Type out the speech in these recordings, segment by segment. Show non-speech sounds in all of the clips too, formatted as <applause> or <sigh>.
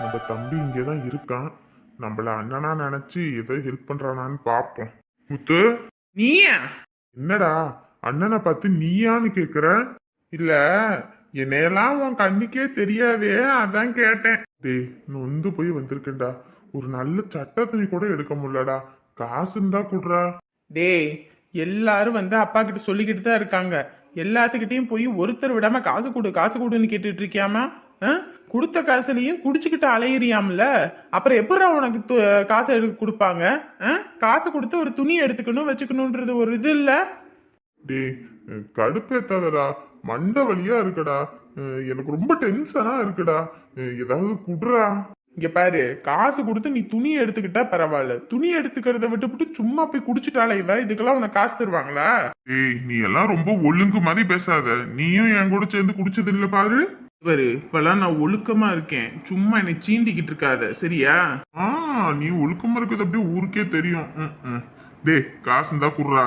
நம்ம தம்பி இங்கே தான் இருக்கான். நம்மள அண்ணனா நினைச்சு ஏதோ ஹெல்ப் பண்றானான்னு பார்ப்போம். முத்து? நீயா? என்னடா அண்ணனை பார்த்து நீயான்னு கேக்குற? இல்ல என்னையெல்லாம் உன் கண்ணுக்கே தெரியாதே அதான் கேட்டேன். டேய் நொந்து போய் வந்திருக்கேன்டா. ஒரு நல்ல சட்ட துணி கூட எடுக்க முடியலடா. காசு இருந்தா குடுறா. டேய் எல்லாரும் வந்து அப்பா கிட்ட சொல்லிக்கிட்டு தான் இருக்காங்க. எல்லாத்துக்கிட்டையும் போய் ஒருத்தர் விடாம காசு கொடு காசு கொடுன்னு கேட்டுட்டு இருக்கியாமா? கொடுத்த காசுலயும் குடிச்சுக்கிட்டு அலையிறியாம்ல? அப்புறம் எப்படி உனக்கு காசு எடுக்க கொடுப்பாங்க? காசு கொடுத்து ஒரு துணி எடுத்துக்கணும் வச்சுக்கணுன்றது ஒரு இது இல்ல? அஹ் கடுப்பேத்தாதடா மண்டை வலியா இருக்குடா. எனக்கு ரொம்ப டென்ஷனா இருக்குடா. ஏதாவது குடுறா. இங்க பாரு காசு கொடுத்து நீ துணி எடுத்துக்கிட்டா பரவாயில்ல. துணி எடுத்துக்கிறத விட்டுவிட்டு சும்மா போய் குடிச்சிட்டாலே இவ இதுக்கெல்லாம் உனக்கு காசு தருவாங்களா? ஏய் நீ எல்லாம் ரொம்ப ஒழுங்கு மாதிரி பேசாத. நீயும் என் கூட சேர்ந்து குடிச்சது இல்ல பாரு. இவரு இப்பெல்லாம் நான் ஒழுக்கமா இருக்கேன். சும்மா என்னை சீண்டிக்கிட்டு இருக்காத சரியா? ஆ நீ ஒழுக்கமா இருக்கிறது அப்படியே ஊருக்கே தெரியும். டே டேய் காசு இருந்தா குடுறா.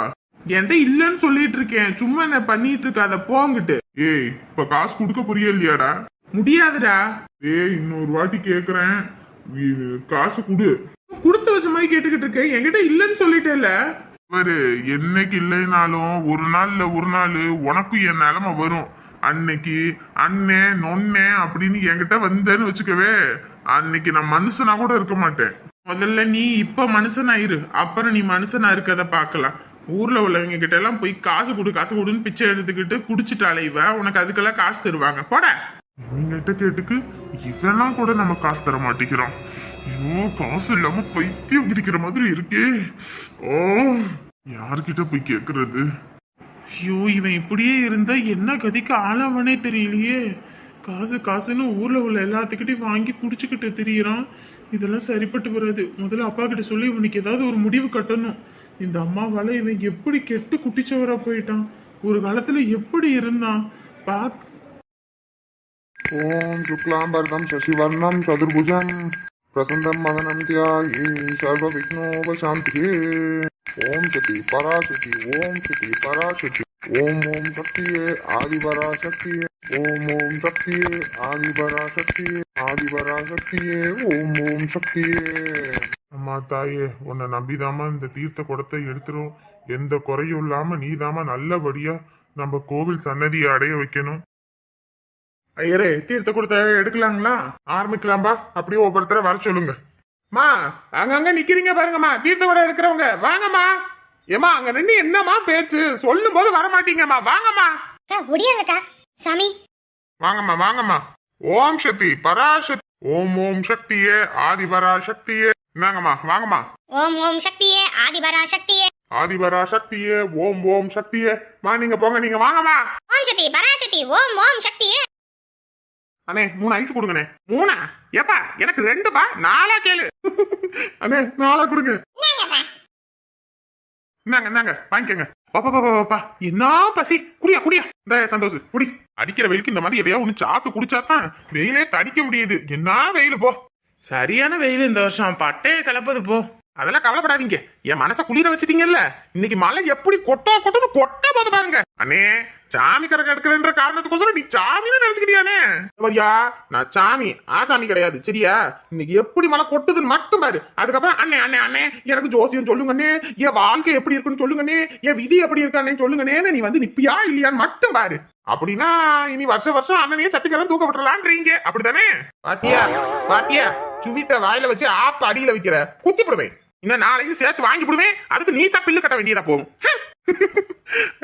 என்கிட்ட இல்லைன்னு சொல்லிட்டு இருக்கேன். சும்மா என்ன பண்ணிட்டு இருக்காத போங்கிட்டு. ஏய் இப்ப காசு கொடுக்க புரிய இல்லையாடா? முடியாதுடா. ஏய் இன்னொரு வாட்டி கேக்குறேன். காசு குடு. கொடுத்து வச்ச மாதிரி கேட்டுக்கிட்டு இருக்கேன். என்கிட்ட இல்லைன்னு சொல்லிட்டேல இவரு என்னைக்கு இல்லைனாலும் ஒரு நாள்ல ஒரு நாள் உனக்கும் என் நிலைமை வரும். அன்னைக்கு அண்ணே நொண்ணே அப்படின்னு என்கிட்ட வந்தேன்னு வச்சுக்கவே அன்னைக்கு நான் மனுஷனா கூட இருக்க மாட்டேன். முதல்ல நீ இப்ப மனுஷனாயிரு. அப்புறம் நீ மனுஷனா இருக்கத பார்க்கலாம் ஊர்ல உள்ளவங்க கிட்ட எல்லாம் போய் காசு கொடு காசு கொடுன்னு பிச்சை எடுத்துக்கிட்டு குடிச்சிட்டாலே இவ உனக்கு அதுக்கெல்லாம் காசு தருவாங்க. போட. நீங்கிட்ட கேட்டுக்கு இதெல்லாம் கூட நம்ம காசு தர மாட்டேங்கிறோம். ஐயோ காசு இல்லாம பைத்தியம் பிடிக்கிற மாதிரி இருக்கே. ஓ யார்கிட்ட போய் கேக்குறது? ஐயோ இவன் இப்படியே இருந்தா என்ன கதிக்கு ஆளவனே தெரியலையே. காசு காசுன்னு ஊர்ல உள்ள எல்லாத்துக்கிட்டையும் வாங்கி குடிச்சுக்கிட்டு திரியிறான். இதெல்லாம் சரிப்பட்டு வராது. முதல்ல அப்பா கிட்ட சொல்லி இவனுக்கு ஏதாவது ஒரு முடிவு கட்டணும். இந்த அம்மாவால இவன் எப்படி கெட்டு குட்டிச்சவரா போயிட்டான்? ஒரு காலத்துல எப்படி இருந்தான்? பாக் பிரசந்தம் மதனம் தியாகி சர்வ விக்னோபசாந்திகே ஓம் சதி பராசக்தி ஓம் சதி பராசக்தி ஓம் ஓம் சக்தியே ஆதிபரா சக்தியே ஓம் ஓம் சக்தியே ஆதிபரா சக்தியே ஆதிபரா சக்தியே ஓம் ஓம் சக்தியே அம்மா தாயே உன்னை நம்பிதாமா இந்த தீர்த்த குடத்தை எடுத்துரும். எந்த குறையும் இல்லாம நீதாமா நல்லபடியா நம்ம கோவில் சன்னதியை அடைய வைக்கணும். ஐயரே தீர்த்த கொடுத்த எடுக்கலாங்களா? ஆரம்பிக்கலாம்பா. அப்படியே ஒவ்வொருத்தரை வர சொல்லுங்க. மா அங்கங்க நிக்கிறீங்க பாருங்கம்மா. தீர்த்த கூட எடுக்கிறவங்க. வாங்கம்மா. ஏமா அங்க நின்று என்னம்மா பேச்சு? சொல்லும் போது வர மாட்டீங்கம்மா வாங்கம்மா ஒடியாங்கக்கா. சாமி. வாங்கம்மா வாங்கம்மா. ஓம் சக்தி பராசக்தி. ஓம் ஓம் சக்தியே ஆதி பராசக்தியே என்னங்கம்மா வாங்கம்மா. ஓம் ஓம் சக்தியே ஆதிபரா சக்தியே ஆதி பராசக்தியே ஓம் ஓம் சக்தியே. மா நீங்க போங்க நீங்க வாங்கம்மா. ஓம் சக்தி பராசக்தி. ஓம் ஓம் சக்தியே. அண்ணே மூணு ஐஸ் கொடுங்கண்ணே. மூணா? ஏப்பா எனக்கு ரெண்டு பா நாலா கேளு. அண்ணே நாலா கொடுங்க. இந்தாங்க இந்தாங்க. வாங்கிக்கோங்க. பாப்பா என்ன பசி? குடியா குடியா. இந்த சந்தோஷ் குடி. அடிக்கிற வெயிலுக்கு இந்த மாதிரி எதையா ஒண்ணு சாப்பிட்டு குடிச்சா தான் வெயிலே தடிக்க முடியுது. என்ன வெயில் போ. சரியான வெயில் இந்த வருஷம். பட்டையே கலப்பது போ. அதெல்லாம் கவலைப்படாதீங்க. என் மனச குளிர வச்சிட்டீங்கல்ல? இன்னைக்கு மழை எப்படி கொட்டோ கொட்டோன்னு கொட்ட போது பாருங்க. அண்ணே சாமி கரக எடுக்கிறன்ற காரணத்துக்கோசரம் நீ சாமின்னு நினைச்சுக்கிட்டியானே வரியா நான் சாமி ஆசாமி கிடையாது. சரியா? இன்னைக்கு எப்படி மழை கொட்டுதுன்னு மட்டும் பாரு. அதுக்கப்புறம் அண்ணே அண்ணே அண்ணே எனக்கு ஜோசியம் சொல்லுங்கண்ணே. என் வாழ்க்கை எப்படி இருக்குன்னு சொல்லுங்கண்ணே. என் விதி எப்படி இருக்கானே சொல்லுங்கண்ணே நீ வந்து நிப்பியா இல்லையான்னு மட்டும் பாரு. அப்படின்னா இனி வருஷம் வருஷம் அண்ணனையே சட்டிக்கெல்லாம் தூக்க விட்டுறலான்றீங்க. அப்படித்தானே? பாத்தியா? பாத்தியா? சுவிட்ட வாயில வச்சு ஆப்ப அடியில வைக்கிற குத்தி போடுவேன் இன்னும் நாளைக்கு சேர்த்து வாங்கி போடுவேன் அதுக்கு நீ தான் பில்லு கட்ட வேண்டியதா போகும்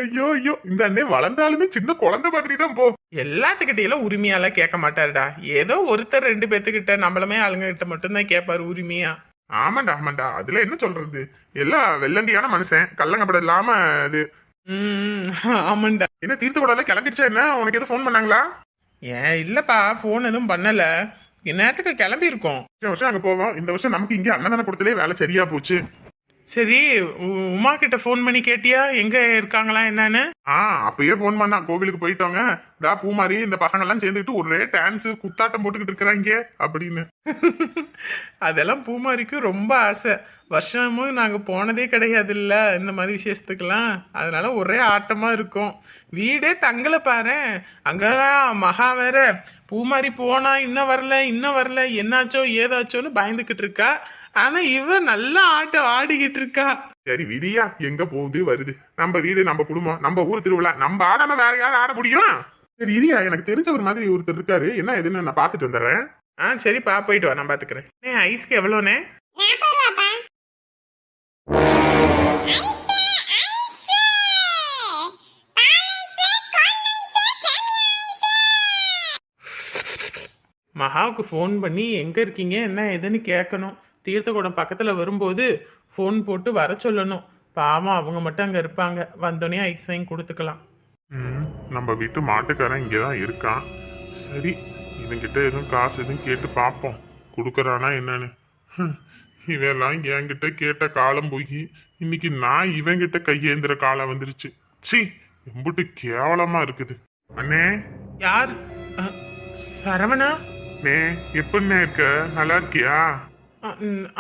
ஐயோ ஐயோ இந்த அண்ணே வளர்ந்தாலுமே சின்ன குழந்தை மாதிரி தான் போ. எல்லாத்துக்கிட்டையும் உரிமையால கேட்க மாட்டாருடா. ஏதோ ஒருத்தர் ரெண்டு பேத்துக்கிட்ட நம்மளமே ஆளுங்க கிட்ட மட்டும்தான் கேட்பாரு உரிமையா. ஆமாண்டா ஆமாண்டா. அதுல என்ன சொல்றது? எல்லாம் வெள்ளந்தியான மனுஷன். கள்ளங்கப்பட இல்லாம இது. ஆமாண்டா. என்ன தீர்த்த கூடால கிளம்பிடுச்சா என்ன? உனக்கு எதுவும் ஃபோன் பண்ணாங்களா? ஏன் இல்லப்பா. ஃபோன் எதுவும் பண்ணல. நேரத்துக்கு கிளம்பி இருக்கோம் வருஷம் அங்க போவோம். இந்த வருஷம் நமக்கு இங்க அன்னதான கொடுத்தலே வேலை சரியா போச்சு. சரி உ- உமா கிட்ட ஃபோன் பண்ணி கேட்டியா? எங்க இருக்காங்களா என்னன்னு? ஆ அப்பயே ஃபோன் பண்ணா. கோவிலுக்கு போயிட்டோங்க. டா பூமாரி இந்த பசங்க எல்லாம் சேர்ந்துக்கிட்டு ஒரே டான்ஸ் குத்தாட்டம் போட்டுக்கிட்டு இருக்கிறாங்க அப்படின்னு. <laughs> அதெல்லாம் பூமாரிக்கு ரொம்ப ஆசை. வருஷமும் நாங்க போனதே கிடையாது இல்ல இந்த மாதிரி விசேஷத்துக்கெல்லாம். அதனால ஒரே ஆட்டமா இருக்கும். வீடே தங்கல பாரு அங்கெல்லாம் மகா வேற. பூமாரி போனா இன்னும் வரல இன்னும் வரல என்னாச்சோ ஏதாச்சோன்னு பயந்துகிட்டு இருக்கா? ஆனா இவ நல்லா ஆட்டம் ஆடிக்கிட்டு இருக்கா. சரி விடியா எங்க போகுது வருது. நம்ம வீடு நம்ம குடும்பம் நம்ம ஊர் திருவிழா நம்ம ஆடாம வேற யாரும் ஆட முடியும்? சரி இரியா எனக்கு தெரிஞ்ச ஒரு மாதிரி ஒருத்தர் இருக்காரு. என்ன எதுன்னு நான் பாத்துட்டு வந்துடுறேன். ஆ சரிப்பா போயிட்டு வா நான் பாத்துக்கிறேன் ஐஸ்க்கு எவ்வளோண்ணே? மகாவுக்கு ஃபோன் பண்ணி எங்கே இருக்கீங்க? என்ன ஏதுன்னு கேட்கணும். தீர்த்தகுடம் பக்கத்தில் வரும்போது ஃபோன் போட்டு வர சொல்லணும். பாவம் அவங்க மட்டும் அங்கே இருப்பாங்க. வந்தோடனே ஐஸ் வாங்கி கொடுத்துக்கலாம். ம், நம்ம வீட்டு மாட்டுக்காரன் இங்கே தான் இருக்கான். சரி இவன்கிட்ட எதுவும் காசு எதுவும் கேட்டு பார்ப்போம். கொடுக்குறானா என்னன்னு. இவெல்லாம் என்கிட்ட கேட்ட காலம் போய் இன்னைக்கு நான் இவன்கிட்ட கையேந்திர காலம் வந்துருச்சு. சி எம்புட்டு கேவலமா இருக்குது. அண்ணே. யார்? சரவணா? நே எப்படிண்ணே இருக்க? நல்லா இருக்கியா?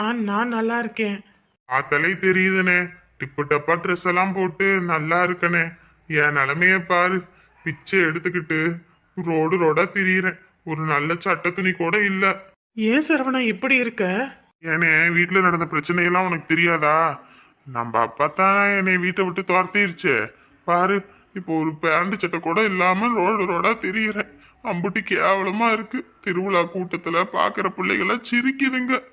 ஆ நான் நல்லா இருக்கேன். பார்த்தாலே தெரியுதுண்ணே டிப்பு டப்பா ட்ரெஸ் எல்லாம் போட்டு நல்லா இருக்கனே. என் நிலமைய பாரு. பிச்சை எடுத்துக்கிட்டு ரோடு ரோடா திரியிறேன். ஒரு நல்ல சட்ட துணி கூட இல்ல. ஏன் சரவணா இப்படி இருக்க? ஏனே வீட்டுல நடந்த பிரச்சனையெல்லாம் உனக்கு தெரியாதா? நம்ம அப்பா தான் என்னை வீட்டை விட்டு துரத்திருச்சு. பாரு இப்போ ஒரு பேண்ட் சட்டை கூட இல்லாம ரோடு ரோடா திரியிறேன். அம்புட்டி கேவலமா இருக்கு. திருவிழா கூட்டத்துல பாக்குற பிள்ளைகளாம் சிரிக்குதுங்க.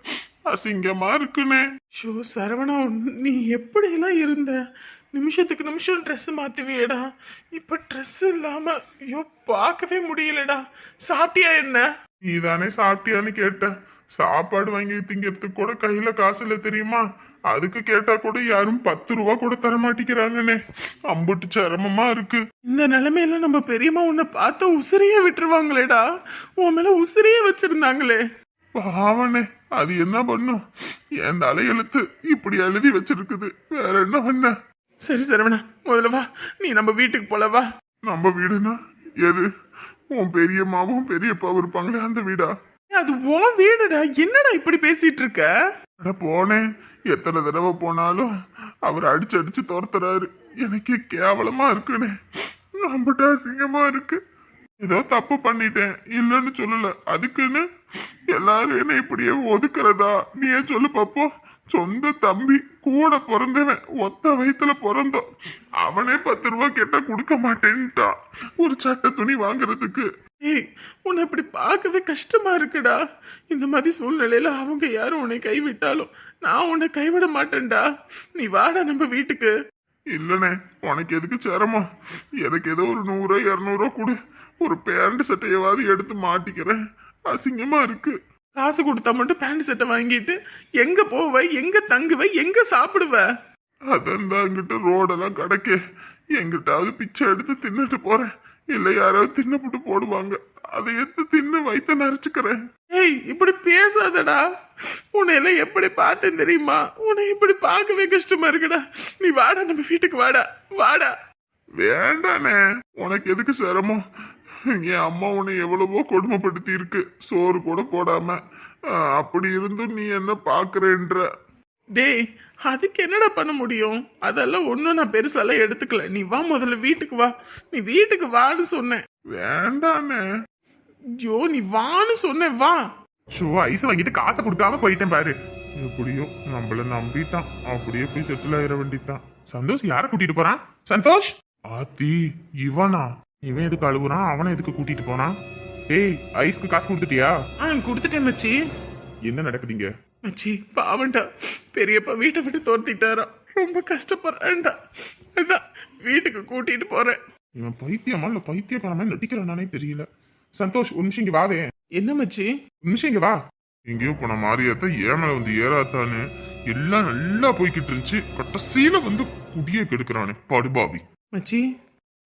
அசிங்கமா இருக்குனே. ஷோ சரவணா நீ எப்படியெல்லாம் இருந்த? நிமிஷத்துக்கு நிமிஷம் ட்ரெஸ் மாத்துவியேடா. இப்ப ட்ரெஸ் இல்லாம ஐயோ பார்க்கவே முடியலடா. சாப்பிட்டியா என்ன? நீதானே சாப்பிட்டியான்னு கேட்டேன் சாப்பாடு வாங்கி திங்கிறதுக்கு கூட கையில காசு இல்ல தெரியுமா? அதுக்கு கேட்டா கூட யாரும் பத்து ரூபா கூட தர மாட்டேங்கிறாங்கண்ணே அம்புட்டு சிரமமா இருக்கு. இந்த நிலைமையில நம்ம பெரியம்மா உன்னை பார்த்த உசிரியே விட்டுருவாங்களேடா. உன் மேல உசிரியே வச்சிருந்தாங்களே. பாவனே அது என்ன பண்ணும் என் தலையெழுத்து இப்படி எழுதி வச்சிருக்குது. வேற என்ன பண்ண? சரி சரவணா முதல்ல வா. நீ நம்ம வீட்டுக்கு போல வா. நம்ம வீடுனா எது? உன் பெரியம்மாவும் பெரியப்பாவும் இருப்பாங்களே அந்த வீடா? அது உன் வீடுடா. என்னடா இப்படி பேசிட்டு இருக்க? அட போனேன் எத்தனை தடவை போனாலும் அவர் அடிச்சு அடிச்சு துரத்துறாரு. எனக்கு கேவலமா இருக்குன்னு நம்பிட்ட அசிங்கமா இருக்கு. ஏதோ தப்பு பண்ணிட்டேன். இல்லைன்னு சொல்லல. அதுக்குன்னு எல்லாரும் என்ன இப்படியே ஒதுக்குறதா? நீ ஏன் சொல்லு பாப்போ? சொந்த தம்பி கூட பிறந்தவன் ஒத்த வயிற்றுல பிறந்தோம். அவனே பத்து ரூபா கேட்டா கொடுக்க மாட்டேன்ட்டான். ஒரு சட்டை துணி வாங்குறதுக்கு. ஏய் உன்னை இப்படி பார்க்கவே கஷ்டமா இருக்குடா. இந்த மாதிரி சூழ்நிலையில அவங்க யாரும் உன்னை கைவிட்டாலும் நான் உன்னை கைவிட மாட்டேன்டா. நீ வாடா நம்ம வீட்டுக்கு. இல்லனே உனக்கு எதுக்கு சிரமம்? எனக்கு ஏதோ ஒரு நூறோ இரநூறோ கொடு. ஒரு பேண்ட் சட்டையவாது எடுத்து மாட்டிக்கிறேன். அசிங்கமா இருக்கு. காசு கொடுத்தா மட்டும் பேண்ட் சட்டை வாங்கிட்டு எங்க போவ எங்க தங்குவ எங்க சாப்பிடுவ? அதான் அங்கிட்ட ரோடெல்லாம் கிடக்கே. எங்கிட்டாவது பிச்சை எடுத்து தின்னுட்டு போறேன். இல்லை யாராவது தின்னுபுட்டு போடுவாங்க. அதை எடுத்து தின்னு வயித்த நரைச்சுக்கிறேன். ஏய் இப்படி பேசாதடா. உன்னை எல்லாம் எப்படி பார்த்தேன் தெரியுமா? உன்னை இப்படி பார்க்கவே கஷ்டமா இருக்குடா. நீ வாடா நம்ம வீட்டுக்கு வாடா. வாடா. வேண்டானே உனக்கு எதுக்கு சிரமம்? என் அம்மா உன்னை எவ்வளவோ கொடுமைப்படுத்தி இருக்கு சோறு கூட போடாம. அப்படி இருந்தும் நீ என்ன பாக்குறேன்ற டேய் அதுக்கு என்னடா பண்ண முடியும்? அதெல்லாம் ஒன்றும் நான் பெருசாலாம் எடுத்துக்கல. நீ வா முதல்ல வீட்டுக்கு வா. நீ வீட்டுக்கு வான்னு சொன்னேன். வேண்டானே ஐயோ நீ வான்னு சொன்னேன் வா. ஷோ ஐஸ் வாங்கிட்டு காசை கொடுக்காம போயிட்டேன் பாரு. எப்படியோ நம்மள நம்பிட்டான். அப்படியே போய் செட்டில் ஆயிட வேண்டிட்டான் சந்தோஷ் யார கூட்டிட்டு போறான்? சந்தோஷ்? ஆத்தி இவனா? இவன் எதுக்கு அழுகுறான் அவனை எதுக்கு கூட்டிட்டு போனான்? ஏய் ஐஸ்க்கு காசு கொடுத்துட்டியா? ஆ கொடுத்துட்டேன் மச்சி. என்ன நடக்குதுங்க மச்சி பாவண்டா. பெரியப்பா வீட்டை விட்டு தோர்த்திட்டாராம் ரொம்ப கஷ்டப்படுறேன்டா. அதான் வீட்டுக்கு கூட்டிட்டு போறேன். இவன் பைத்தியமா இல்ல பைத்தியக்காரமா நடிக்கிறானே தெரியல. சந்தோஷ் ஒரு நிமிஷம் இங்க வாவே என்ன மச்சி? ஒரு நிமிஷம் இங்க வா. எங்கேயோ போன மாதிரியாத்த ஏமல வந்து ஏறாத்தான்னு எல்லாம் நல்லா போய்கிட்டு இருந்துச்சு. கடைசியில வந்து குடியே கெடுக்கிறானே படுபாவி. மச்சி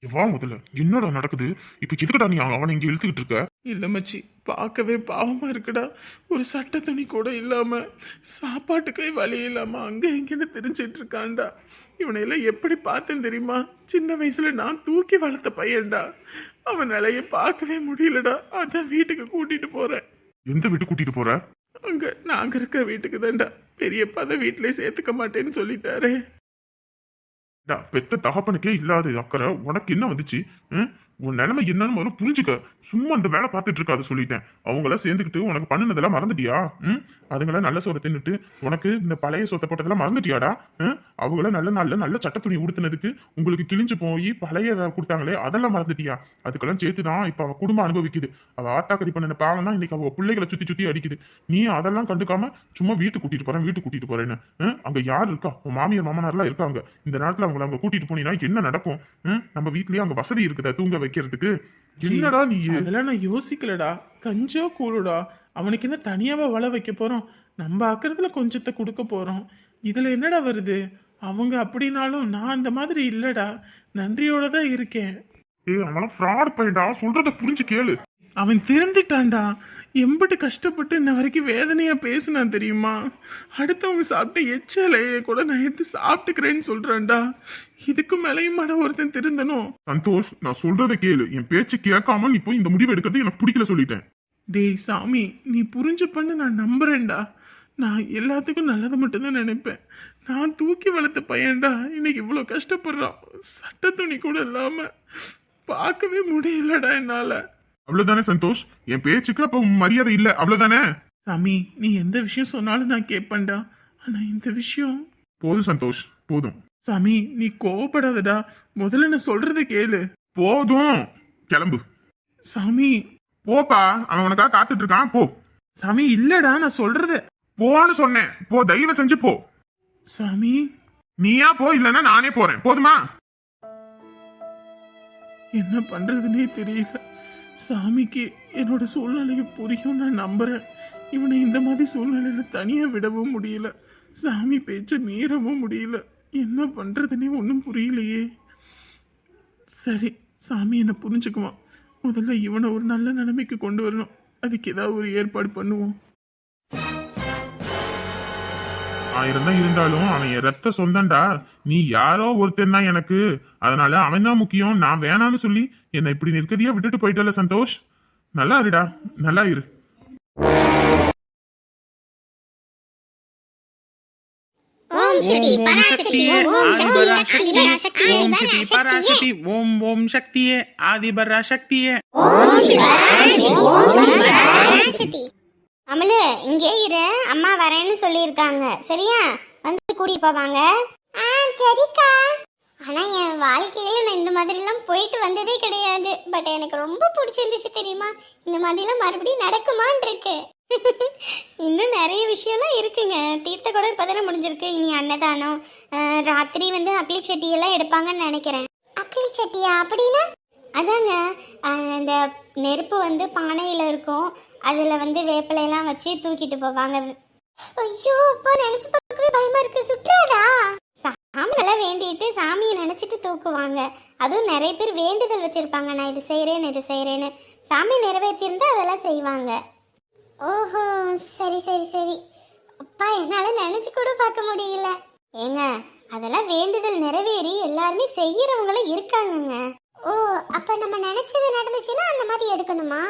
வா முதல்ல என்னடா நடக்குது? இப்ப எதுக்குடா நீ அவனை இங்க இழுத்துக்கிட்டு இருக்க? இல்ல மச்சி பார்க்கவே பாவமா இருக்குடா. ஒரு சட்டை துணி கூட இல்லாம சாப்பாட்டுக்கே வழி இல்லாம அங்க இங்கன்னு தெரிஞ்சிட்டு இருக்கான்டா. இவனை எல்லாம் எப்படி பார்த்தேன் தெரியுமா? சின்ன வயசுல நான் தூக்கி வளர்த்த பையன்டா. அவன் நிலைய பார்க்கவே முடியலடா. அதான் வீட்டுக்கு கூட்டிட்டு போறேன். எந்த வீட்டு கூட்டிட்டு போற? அங்க நாங்க இருக்க வீட்டுக்கு தான்டா. பெரியப்பா அதை வீட்டிலே சேர்த்துக்க மாட்டேன்னு சொல்லிட்டாரு. டா, பெத்த தகப்பனுக்கே இல்லாத அக்கறை உனக்கு என்ன வந்துச்சு ம்? உன் நிலைமை என்னன்னு முதல்ல புரிஞ்சுக்க. சும்மா அந்த வேலை பார்த்துட்டு இருக்காது சொல்லிட்டேன். அவங்கள சேர்ந்துக்கிட்டு உனக்கு பண்ணுனதெல்லாம் மறந்துட்டியா? ம்? அதுங்கள நல்ல சோறை தின்னுட்டு உனக்கு இந்த பழைய சொத்தை போட்டதெல்லாம் மறந்துட்டியாடா? அவங்கள நல்ல நல்ல நல்ல சட்ட துணி உடுத்தினதுக்கு உங்களுக்கு கிழிஞ்சு போய் பழைய இதை கொடுத்தாங்களே அதெல்லாம் மறந்துட்டியா? அதுக்கெல்லாம் சேர்த்து தான் இப்போ அவள் குடும்பம் அனுபவிக்குது. அவள் ஆத்தாக்கதி பண்ணின பாவம் தான் இன்னைக்கு அவள் பிள்ளைகளை சுற்றி சுற்றி அடிக்குது. நீ அதெல்லாம் கண்டுக்காம சும்மா வீட்டுக்கு கூட்டிட்டு போறேன் வீட்டுக்கு கூட்டிட்டு போறேன்னு. அங்கே யார் இருக்கா? உன் மாமியார் மாமனார்லாம் இருக்காங்க. இந்த நேரத்தில் அவங்கள அங்கே கூட்டிட்டு போனீங்கன்னா என்ன நடக்கும்? நம்ம வீட்லயே அங்கே வசதி இருக்குதா? தூங்க வைக்கிறதுக்கு என்னடா நீ? அதெல்லாம் நான் யோசிக்கலடா. கஞ்சோ கூழுடா. அவனுக்கு என்ன தனியாவா வள வைக்க போறோம்? நம்ம அக்கறதுல கொஞ்சத்தை கொடுக்க போறோம். இதுல என்னடா வருது? அவங்க அப்படின்னாலும் நான் அந்த மாதிரி இல்லடா. நன்றியோட தான் இருக்கேன். ஏய் அவன் ஃப்ராட் பையன்டா சொல்றத புரிஞ்சு கேளு. அவன் திருந்திட்டான்டா. எம்பிட்டு கஷ்டப்பட்டு இன்ன வரைக்கும் வேதனையா பேசினான் தெரியுமா? அடுத்தவங்க சாப்பிட்ட எச்சலையே கூட நான் எடுத்து சாப்பிட்டுக்கிறேன்னு சொல்றான்டா. இதுக்கு மேலேயும் மட ஒருத்தன் திருந்தணும். சந்தோஷ் நான் சொல்றத கேளு. என் பேச்சு கேட்காம நீ போய் இந்த முடிவு எடுக்கிறது எனக்கு பிடிக்கல சொல்லிட்டேன். டேய் சாமி நீ புரிஞ்சு பண்ணு நான் நம்புறேன்டா. நான் எல்லாத்துக்கும் நல்லதை மட்டும்தான் நினைப்பேன். நான் தூக்கி வளர்த்த பையன்டா. இன்னைக்கு இவ்வளோ கஷ்டப்படுறான். சட்ட துணி கூட இல்லாம பார்க்கவே முடியலடா என்னால. அவ்வளவுதானே சந்தோஷ்? என் பேச்சுக்கு அப்ப மரியாதை இல்ல அவ்வளவுதானே? சாமி நீ எந்த விஷயம் சொன்னாலும் நான் கேட்பேன்டா. ஆனா இந்த விஷயம் போதும் சந்தோஷ் போதும். சாமி நீ கோவப்படாதடா. முதல்ல நான் சொல்றத கேளு. போதும். கிளம்பு. சாமி. போப்பா அவன் உனக்காக காத்துட்டு இருக்கான் போ. சாமி இல்லடா நான் சொல்றத. போன்னு சொன்னேன். போ தயவு செஞ்சு போ. சாமி. நீயா போ இல்லைன்னா நானே போறேன். போதுமா? என்ன பண்றதுனே தெரியல. சாமிக்கு என்னோட சூழ்நிலையை புரியும் நான் நம்புறேன். இவனை இந்த மாதிரி சூழ்நிலையில தனியா விடவும் முடியல. சாமி பேச்ச மீறவும் முடியல. என்ன பண்ணுறதுனே ஒன்றும் புரியலையே. சரி சாமி என்னை புரிஞ்சுக்குவான். முதல்ல இவனை ஒரு நல்ல நிலைமைக்கு கொண்டு வரணும். அதுக்கு ஏதாவது ஒரு ஏற்பாடு பண்ணுவோம். ஆயிரம் தான் இருந்தாலும் அவன் என் ரத்த சொந்தம்டா. நீ யாரோ ஒருத்தன் தான் எனக்கு. அதனால அவன் தான் முக்கியம். நான் வேணான்னு சொல்லி என்னை இப்படி நிற்கதியா விட்டுட்டு போயிட்டல சந்தோஷ்? நல்லா இருடா. நல்லா இரு. ஓம் ஸ்ருதி பராசக்தி ஓம் சக்தி சக்தி பராசக்தி ஓம் பராசக்தி ஓம் ஓம் சக்தியே ஆதி பராசக்தியே ஓம் பராசக்தி ஓம் பராசக்தி அமலு இங்கே இரு. அம்மா வரேன்னு சொல்லியிருக்காங்க. சரியா? வந்து கூட்டிட்டு போவாங்க ஆ சரிக்கா. ஆனா என் வாழ்க்கையில நான் இந்த மாதிரிலாம் போயிட்டு வந்ததே கிடையாது. பட் எனக்கு ரொம்ப பிடிச்சிருந்துச்சு தெரியுமா? இந்த மாதிரிலாம் மறுபடியும் நடக்குமான் இருக்கு. <laughs> இன்னும் நிறைய விஷயம்லாம் இருக்குங்க. தீர்த்த கூட இப்போதானே முடிஞ்சிருக்கு. இனி அன்னதானம் ராத்திரி வந்து அக்லி சட்டியெல்லாம் எடுப்பாங்கன்னு நினைக்கிறேன். அக்லி சட்டியா? அப்படின்னா? அதாங்க அந்த இந்த நெருப்பு வந்து பானையில் இருக்கும். அதில் வந்து வேப்பிலையெல்லாம் வச்சு தூக்கிட்டு போவாங்க. ஐயோ அப்பா நினச்சி பார்க்கவே பயமா இருக்கு. சுற்றாதா? சாமியெல்லாம் வேண்டிட்டு சாமியை நினச்சிட்டு தூக்குவாங்க. அதுவும் நிறைய பேர் வேண்டுதல் வச்சுருப்பாங்க. நான் இது செய்கிறேன் இது செய்கிறேன்னு சாமி நிறைவேற்றியிருந்தா அதெல்லாம் செய்வாங்க. ஓஹோ சரி சரி சரி. அப்பா என்னால் நினச்சி கூட பார்க்க முடியல. ஏங்க அதெல்லாம் வேண்டுதல் நிறைவேறி எல்லாருமே செய்கிறவங்களும் இருக்காங்கங்க. ஓ அப்போ நம்ம நினச்சது நடந்துச்சுன்னா அந்த மாதிரி எடுக்கணுமா?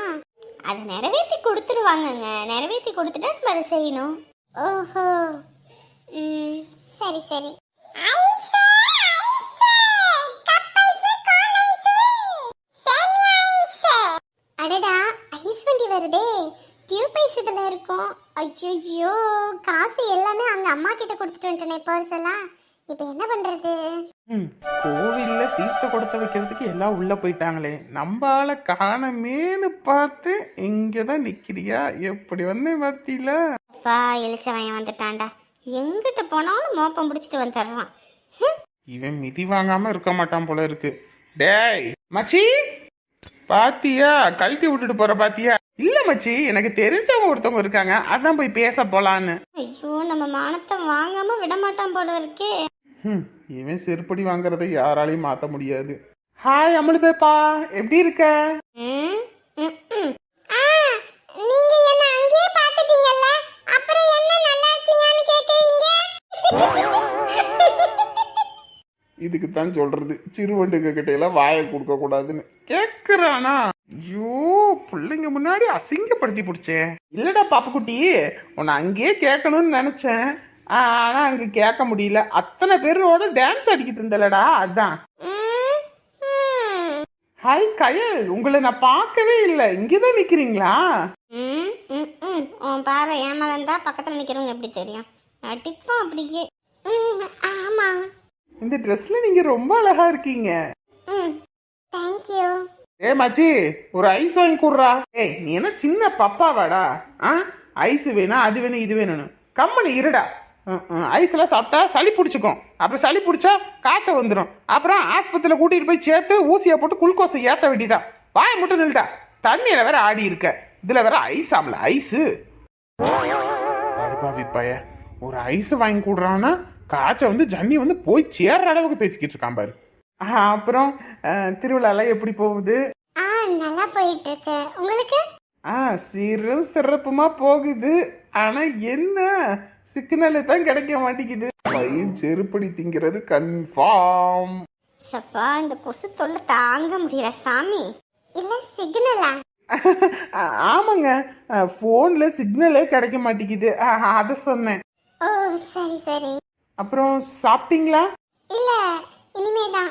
அதை நிறைவேற்றி கொடுத்துருவாங்கங்க. நிறைவேற்றி கொடுத்துட்டா நம்ம அதை செய்யணும். ஓஹோ. ம். சரி சரி. அடடா ஐஸ் வண்டி வருதே. டியூப் ஐஸ் இதில் இருக்கும். ஐயோ காசு எல்லாமே அங்க அம்மா கிட்ட கொடுத்துட்டு வந்துட்டேனே பர்ஸ் எல்லாம். இப்போ என்ன பண்றது? ம், கோவில்ல தீர்த்த கொடுத்த வைக்கிறதுக்கு எல்லாம் உள்ள போயிட்டாங்களே. நம்ம ஆளை காணமேன்னு பார்த்து இங்கே தான் நிக்கிறியா? எப்படி வந்தேன் பார்த்தில அப்பா இளிச்சவன் வந்துட்டான்டா. எங்கிட்ட போனாலும் மோப்பம் பிடிச்சிட்டு வந்துடுறான். இவன் மிதி வாங்காம இருக்க மாட்டான் போல இருக்கு. டேய் மச்சி! பாத்தியா? கழட்டி விட்டுட்டு போற பாத்தியா? இல்ல மச்சி எனக்கு தெரிஞ்சவங்க ஒருத்தவங்க இருக்காங்க. அதான் போய் பேச போலான்னு. ஐயோ நம்ம மானத்தை வாங்காம விட மாட்டான் போல இருக்கே. ம், இவன் செருப்படி வாங்குறதை யாராலையும் மாத்த முடியாது. ஹாய் அமுலு பேப்பா எப்படி இருக்க? இதுக்கு தான் சொல்றது. சிறுவண்டுங்க கிட்ட எல்லாம் வாயை கொடுக்க கூடாதுன்னு. கேக்குறானா? ஐயோ பிள்ளைங்க முன்னாடி அசிங்கப்படுத்தி பிடிச்சேன் இல்லடா பாப்புக்குட்டி. உன்னை அங்கேயே கேட்கணும்னு நினைச்சேன். ஆனா அங்க கேட்க முடியல. அத்தனை பேரோட டான்ஸ் ஆடிக்கிட்டு இருந்தலடா அதான். ஹாய் கயல் உங்களை நான் பார்க்கவே இல்லை. இங்கேதான் நிக்கிறீங்களா? ம் ம் ம். உன் பார்வை ஏமால இருந்தா பக்கத்தில் நிற்கிறவங்க எப்படி தெரியும்? அடிப்போம் அப்படியே. ம் ஆமாம் இந்த ட்ரெஸ்ல நீங்க ரொம்ப அழகா இருக்கீங்க. ம் தேங்க்யூ ஏ மச்சி ஒரு ஐஸ் வாங்கி கொடுறா. ஏய் நீ என்ன சின்ன பப்பாவாடா? ஆ? ஐஸ் வேணும் அது வேணும் இது வேணும்னு. கம்மனு இருடா. ஐஸ் எல்லாம் சாப்பிட்டா சளி பிடிச்சிக்கும். அப்புறம் சளி பிடிச்சா காய்ச்சல் வந்துடும் அப்புறம் ஆஸ்பத்திரியில் கூட்டிட்டு போய் சேர்த்து ஊசியை போட்டு குளுக்கோஸை ஏற்ற வேண்டியதான் வாயை மட்டும் நில்டா தண்ணியில வேற ஆடி இருக்க. இதுல வேற ஐஸ் ஆமல ஐஸு. கடுப்பாவி பைய ஒரு ஐஸ் வாங்கி கொடுறான்னா காய்ச்சல் வந்து ஜன்னி வந்து போய் சேர்ற அளவுக்கு பேசிக்கிட்டு இருக்கான் பாரு. அப்புறம் திருவிழாலாம் எப்படி போகுது? ஆ நல்லா போயிட்டு இருக்கு. உங்களுக்கு? ஆ சீரும் சிறப்புமா போகுது. ஆனா என்ன? சிக்னல் தான் கிடைக்க மாட்டேங்குது. பையன் செருப்படி திங்கிறது கன்ஃபார்ம் சப்பா இந்த கொசு தொல்லை தாங்க முடியல சாமி. இல்ல சிக்னலா ஆமாங்க. ஃபோன்ல சிக்னலே கிடைக்க மாட்டேங்குது. அதை சொன்னேன். ஓ சரி சரி. அப்புறம் சாப்பிட்டீங்களா? இல்ல இனிமே தான்.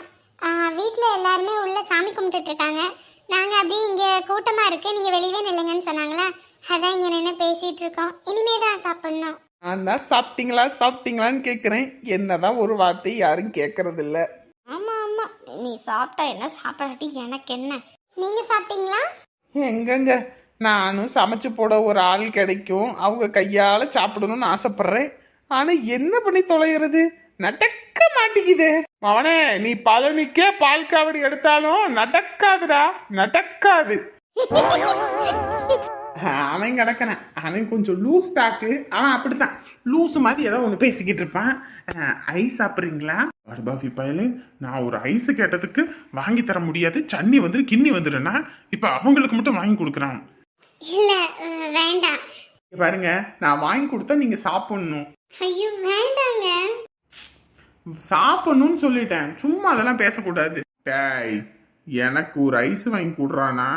வீட்டில் எல்லாருமே உள்ள சாமி கும்பிட்டுட்டு இருக்காங்க. நாங்க அப்படியே இங்க கூட்டமா இருக்கு. நீங்க வெளியவே நில்லுங்கன்னு சொன்னாங்களா? அதான் இங்க நின்று பேசிட்டு இருக்கோம் இனிமே தான் சாப்பிடணும். நான் தான் சாப்பிட்டீங்களா சாப்பிட்டீங்களான்னு கேட்குறேன் என்னதான் ஒரு வார்த்தை யாரும் கேட்கறது இல்ல ஆமா ஆமா. நீ சாப்பிட்டா என்ன? சாப்பிடாட்டி எனக்கு என்ன? நீங்க சாப்பிட்டீங்களா? எங்கங்க? நானும் சமைச்சு போட ஒரு ஆள் கிடைக்கும். அவங்க கையால சாப்பிடணும்னு ஆசைப்படுறேன். ஆனா என்ன பண்ணி தொலைகிறது? நடக்க மாட்டேங்குதே. அவனே நீ பழனிக்கே பால் காவடி எடுத்தாலும் நடக்காதுடா. நடக்காது. <laughs> அவன் கிடக்கிறான். அவன் கொஞ்சம் லூஸ் டாக்கு அவன் அப்படித்தான். லூஸ் மாதிரி ஏதோ ஒன்று பேசிக்கிட்டு இருப்பான். ஐஸ் சாப்பிட்றீங்களா? அருபாவி பயலு நான் ஒரு ஐஸ் கேட்டதுக்கு வாங்கி தர முடியாது. சன்னி வந்து கிண்ணி வந்துடுனா இப்ப அவங்களுக்கு மட்டும் வாங்கி கொடுக்குறான். இல்ல வேண்டாம். பாருங்க நான் வாங்கி கொடுத்தா நீங்க சாப்பிடணும். ஐயோ வேண்டாங்க. சாப்பிடணும்னு சொல்லிட்டேன். சும்மா அதெல்லாம் பேசக்கூடாது. டேய் எனக்கு ஒரு ஐஸ் வாங்கி கொடுறானா?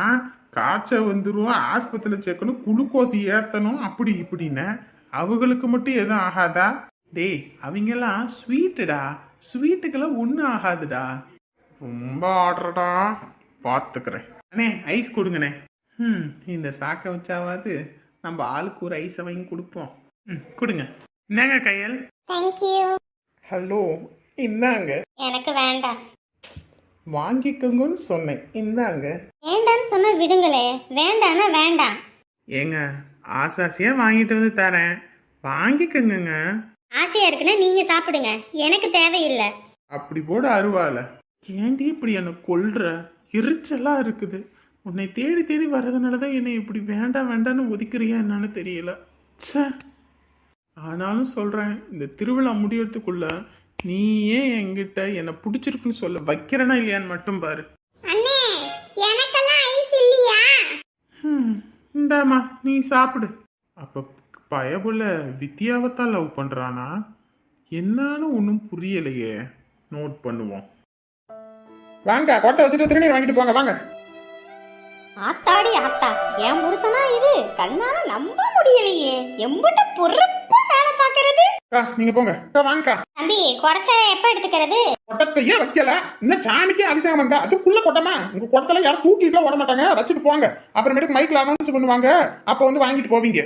காய்ச்சல் வந்துடும் ஆஸ்பத்திரியில் சேர்க்கணும் குளுக்கோஸ் ஏற்றணும் அப்படி இப்படின்னு. அவங்களுக்கு மட்டும் எதுவும் ஆகாதா? டேய் அவங்கெல்லாம் ஸ்வீட்டுடா. ஸ்வீட்டுக்கெல்லாம் ஒன்றும் ஆகாதுடா. ரொம்ப ஆர்டர்டா. பார்த்துக்கிறேன். அண்ணே ஐஸ் கொடுங்கண்ணே. ம் இந்த சாக்கை வச்சாவது நம்ம ஆளுக்கு ஒரு ஐஸை வாங்கி கொடுப்போம். ம் கொடுங்க. என்னங்க கையல்? தேங்க்யூ ஹலோ இந்தாங்க. எனக்கு வேண்டாம். வாங்கிக்கோங்கன்னு சொன்னேன். இந்தாங்க. வேண்டாம்னு சொன்னா விடுங்களே. வேண்டாம்னா வேண்டாம். ஏங்க ஆசாசியாக வாங்கிட்டு வந்து தரேன். வாங்கிக்கோங்கங்க. ஆசையா இருக்குன்னா நீங்க சாப்பிடுங்க. எனக்கு தேவையில்லை. அப்படி போட அருவால ஏன்டி இப்படி என்னை கொல்ற? எரிச்சலா இருக்குது. உன்னை தேடி தேடி வர்றதுனால தான் என்னை இப்படி வேண்டாம் வேண்டாம்னு ஒதுக்குறியா என்னன்னு தெரியல. ச்சே. ஆனாலும் சொல்கிறேன் இந்த திருவிழா முடியறதுக்குள்ள நீ ஏன் என்கிட்ட என்னை பிடிச்சிருக்குன்னு சொல்ல வைக்கிறனா இல்லையான்னு மட்டும் பாரு. அண்ணே எனக்கெல்லாம் ஐஸ் இல்லையா? ம், இந்தாம்மா நீ சாப்பிடு. அப்ப பயபுல வித்யாவைத்தான் லவ் பண்றானா? என்னன்னு ஒன்றும் புரியலையே. நோட் பண்ணுவோம். வாங்க கொட்டை வச்சுட்டு திருநீர் வாங்கிட்டு போங்க வாங்க. ஆத்தாடி ஆத்தா என் புருஷனா இது? கண்ணால நம்ப முடியலையே. எம்பிட்ட பொறுப்பா அக்கா நீங்க போங்க. அக்கா வாங்கக்கா தம்பி குடத்தை எப்ப எடுத்துக்கிறது? கொட்டத்தை ஏன் வைக்கல. இன்னும் சாணிக்கே அபிஷேகம் பண்ணா அதுக்குள்ள கொட்டமா. உங்க கொட்டத்துல யாரும் தூக்கிட்டு ஓட மாட்டாங்க. வச்சுட்டு போங்க. அப்புறமேட்டுக்கு மைக்ல அனௌன்ஸ் பண்ணுவாங்க. அப்ப வந்து வாங்கிட்டு போவீங்க.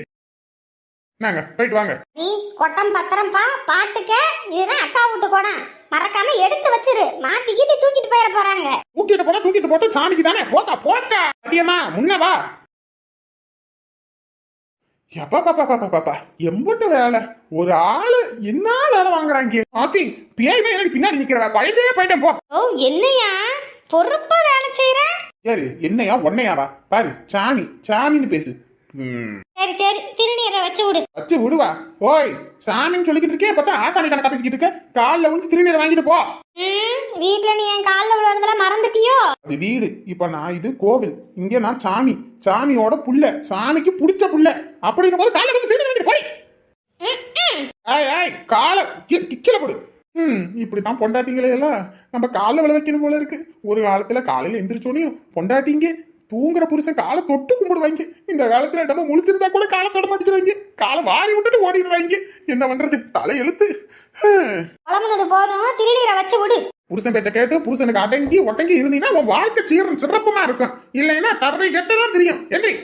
நாங்க போயிட்டு வாங்க. நீ கொட்டம் பத்திரம்பா பாத்துக்க. இதுதான் அக்கா விட்டு குடம். மறக்காம எடுத்து வச்சிரு. மாத்தி கீத்தி தூக்கிட்டு போயிட போறாங்க. தூக்கிட்டு போனா தூக்கிட்டு போட்டு சாமிக்கு தானே போட்டா போட்டா அடியம்மா முன்ன வா. எப்பா பாப்பா பாப்பா பாப்பா எம்பட்டு வேலை. ஒரு ஆளு என்ன வேலை வாங்குறாங்க? ஆத்தி பேய் எனக்கு பின்னாடி நிக்கிறவ பயந்தே போயிட்டேன் போ. ஓ என்னையா? பொறுப்பா வேலை செய்யற யாரு என்னையா ஒன்னையாவா பாரு சாமி சாமின்னு பேசு. சரி சரி திருநீரை வச்சு விடு. வச்சு விடுவா. ஓய் சாமின்னு சொல்லிக்கிட்டு இருக்கேன் பார்த்தா ஆசாமி கணக்கா பேசிக்கிட்டு இருக்க. காலில் வந்து திருநீரை வாங்கிட்டு போ. ம், வீட்ல நீ காலில் விழுறதுல மறந்துட்டியோ? அது வீடு. இப்ப நான் இது கோவில். இங்க நான் சாமி. சாமியோட புள்ள. சாமிக்கு பிடிச்ச புள்ள. அப்படிங்கும் போது காலை வந்து திருடி போய் ஆய் ஆய் காலை கி- கிக்கில கொடு ம் இப்படித்தான் பொண்டாட்டிங்களே எல்லாம் நம்ம காலை விழ வைக்கணும் போல இருக்கு. ஒரு காலத்துல காலையில எந்திரிச்சோனையும் பொண்டாட்டிங்க தூங்குற புருஷன் காலை தொட்டு கும்பிடுவாங்க. இந்த காலத்துல நம்ம முழிச்சிருந்தா கூட காலை தொட மாட்டேங்கிறாங்க. காலை வாரி விட்டுட்டு ஓடிடுறாங்க என்ன பண்றது? தலை எழுத்து. குழம்புனது போதும். திருநீரை வச்சு விடு. புருஷன் பேச்ச கேட்டு புருஷனுக்கு அடங்கி ஒட்டங்கி இருந்தீங்கன்னா உன் வாழ்க்கை சீரம் சிறப்புமா இருக்கும். இல்லைன்னா தரை கெட்டதான் தெரியும். எந்திரி.